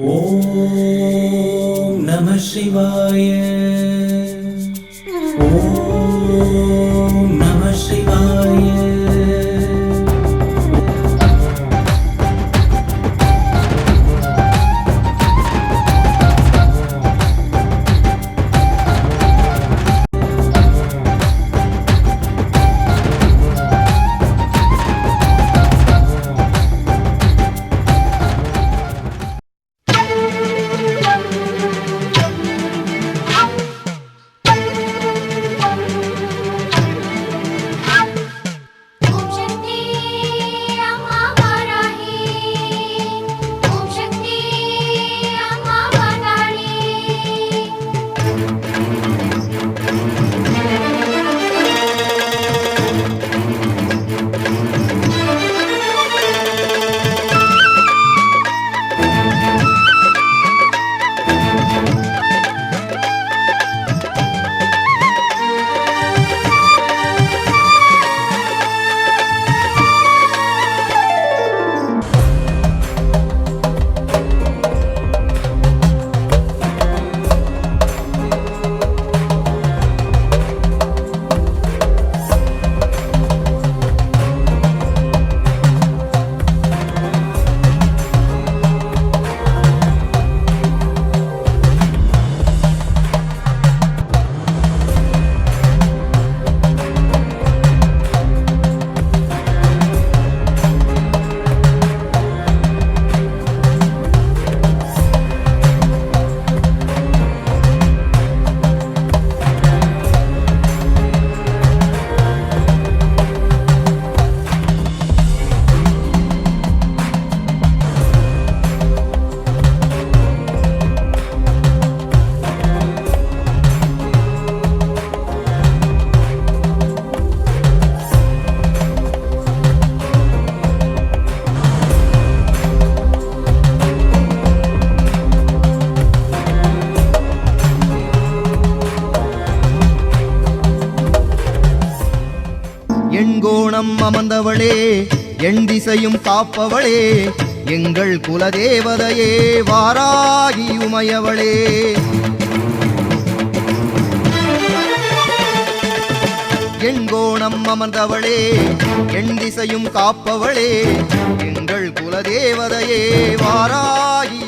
ஓம் நம சிவாய. எண்கோணம் அமர்ந்தவளே எண் திசையும் காப்பவளே எங்கள் குலதேவதையே வாராகி உமையவளே. எண்கோணம் அமர்ந்தவளே எண் திசையும் காப்பவளே எங்கள் குலதேவதையே வாராகி